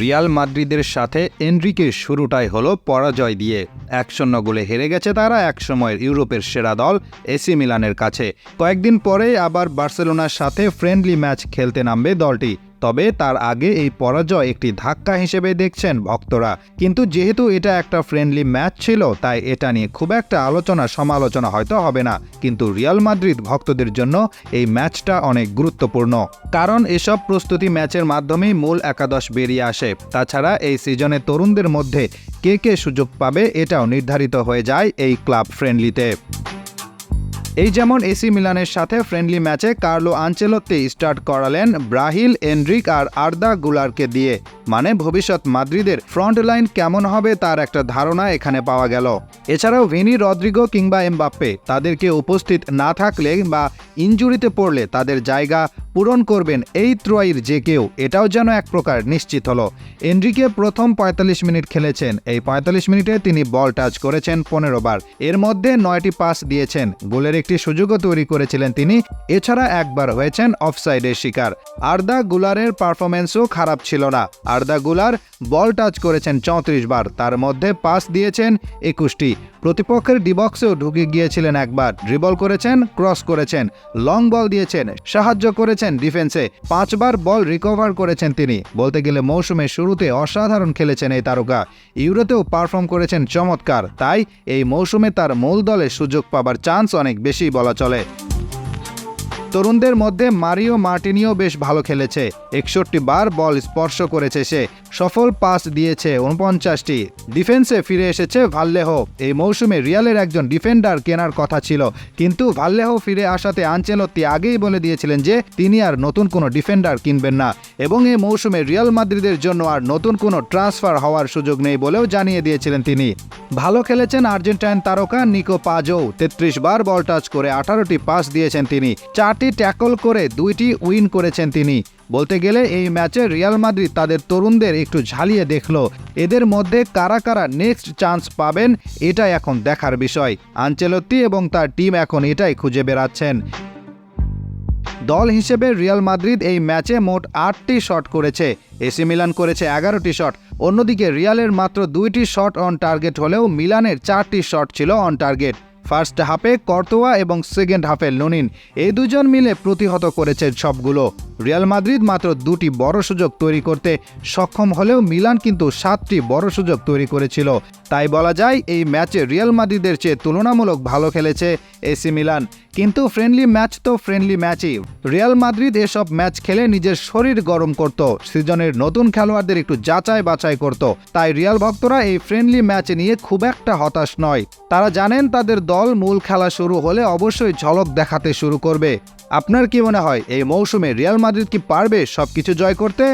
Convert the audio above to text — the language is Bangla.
রিয়াল মাদ্রিদের সাথে এনরিকের শুরুটাই হল পরাজয় দিয়ে। এক শূন্য গোলে হেরে গেছে তারা এক সময়ের ইউরোপের সেরা দল এসি মিলানের কাছে। কয়েকদিন পরে আবার বার্সেলোনার সাথে ফ্রেন্ডলি ম্যাচ খেলতে নামবে দলটি। তবে তার আগে এই পরাজয় একটি ধাক্কা হিসেবে দেখছেন ভক্তরা। কিন্তু যেহেতু এটা একটা ফ্রেন্ডলি ম্যাচ ছিল, তাই এটা নিয়ে খুব একটা আলোচনা সমালোচনা হয়তো হবে না। কিন্তু রিয়াল মাদ্রিদ ভক্তদের জন্য এই ম্যাচটা অনেক গুরুত্বপূর্ণ। কারণ এসব প্রস্তুতি ম্যাচের মাধ্যমেই মূল একাদশ বেরিয়ে আসে। তাছাড়া এই সিজনে তরুণদের মধ্যে কে কে সুযোগ পাবে এটাও নির্ধারিত হয়ে যায় এই ক্লাব ফ্রেন্ডলিতে এই যেমন এসি মিলানের সাথে ফ্রেন্ডলি ম্যাচে কার্লো আঞ্চেলোতে স্টার্ট করালেন ব্রাহিল এন্ড্রিক আর আর্দা গুলারকে দিয়ে। মানে ভবিষ্যৎ মাদ্রিদের ফ্রন্ট লাইন কেমন হবে তার একটা ধারণা এখানে পাওয়া গেল। এছাড়াও ভিনি রদ্রিগো কিংবা এমবাপ্পে তাদেরকে উপস্থিত না থাকলে বা ইঞ্জুরিতে পড়লে তাদের জায়গা পূরণ করবেন এই ত্রয়ীর যে কেউ, এটাও যেন এক প্রকার নিশ্চিত হলো। এনরিকে প্রথম ৪৫ মিনিট খেলেছেন। এই ৪৫ মিনিটে তিনি বল টাচ করেছেন পনেরো বার। এর মধ্যে নয়টি পাস দিয়েছেন। গোলের একটি সুযোগও তৈরি করেছিলেন তিনি। এছাড়া একবার হয়েছেন অফসাইডের শিকার। আর্দা গুলারের পারফরমেন্সও খারাপ ছিল না। আর্দা গুলার বল টাচ করেছেন চৌত্রিশ বার। তার মধ্যে পাস দিয়েছেন একুশটি। প্রতিপক্ষের ডিবক্সেও ঢুকে গিয়েছিলেন একবার। ড্রিবল করেছেন, ক্রস করেছেন, লং বল দিয়েছেন, সাহায্য করেছেন ডিফেন্সে। পাঁচবার বল রিকভার করেছেন তিনি। বলতে গেলে মৌসুমের শুরুতে অসাধারণ খেলেছেন এই তারকা। ইউরোতেও পারফর্ম করেছেন চমৎকার। তাই এই মৌসুমে তার মূল দলে সুযোগ পাবার চান্স অনেক বেশি বলা চলে। তরুণদের মধ্যে মারিও মার্টিনিও বেশ ভালো খেলেছে। একষট্টি বার বল স্পর্শ করেছে সে। সফল পাস দিয়েছে উনপঞ্চাশটি। ডিফেন্সে ফিরে এসেছে ভাল্লেহো। এই মৌসুমে রিয়ালের একজন ডিফেন্ডার কেনার কথা ছিল। কিন্তু ভাল্লেহো ফিরে আসাতে আঞ্চেলত্তি আগেই বলে দিয়েছিলেন যে, তিনি আর নতুন কোনো ডিফেন্ডার কিনবেন না। এবং এই মৌসুমে রিয়াল মাদ্রিদের জন্য আর নতুন কোনো ট্রান্সফার হওয়ার সুযোগ নেই বলেও জানিয়ে দিয়েছিলেন তিনি। ভালো খেলেছেন আর্জেন্টাইন তারকা নিকো পাজো। তেত্রিশ বার বল টাচ করে আঠারোটি পাস দিয়েছেন তিনি। চারটি ট্যাকল করে দুইটি উইন করেছেন তিনি। বলতে গেলে এই ম্যাচে রিয়াল মাদ্রিদ তাদের তরুণদের একটু ঝালিয়ে দেখল। এদের মধ্যে কারা কারা নেক্সট চান্স পাবেন, এটা এখন দেখার বিষয়। আঞ্চেলত্তি এবং তার টিম এখন এটাই খুঁজে বেড়াচ্ছেন। দল হিসেবে রিয়াল মাদ্রিদ এই ম্যাচে মোট আটটি শট করেছে। এসি মিলান করেছে এগারোটি শট। অন্যদিকে রিয়ালের মাত্র দুইটি শট অন টার্গেট হলেও মিলানের চারটি শট ছিল অন টার্গেট। ফার্স্ট হাফে কর্তোয়া এবং সেকেন্ড হাফে লুনিন। এই দুজন মিলে প্রতিহত করেছে সবগুলো। রিয়াল মাদ্রিদ মাত্র দুটি বড় সুযোগ তৈরি করতে সক্ষম হলেও মিলান কিন্তু সাতটি বড় সুযোগ তৈরি করেছিল। তাই বলা যায়, এই ম্যাচে রিয়াল মাদ্রিদের চেয়ে তুলনামূলক ভালো খেলেছে এসি মিলান। কিন্তু ফ্রেন্ডলি ম্যাচ তো ফ্রেন্ডলি ম্যাচই। রিয়াল মাদ্রিদ এসব ম্যাচ খেলে নিজের শরীর গরম করত, সিজনের নতুন খেলোয়াড়দের একটু যাচাই বাছাই করত। তাই রিয়াল ভক্তরা এই ফ্রেন্ডলি ম্যাচ নিয়ে খুব একটা হতাশ নয়। তারা জানেন, তাদের দল মূল খেলা শুরু হলে অবশ্যই ঝলক দেখাতে শুরু করবে। আপনার কি মনে হয়, এই মৌসুমে রিয়াল মাদ্রিদ কি পারবে সবকিছু জয় করতে?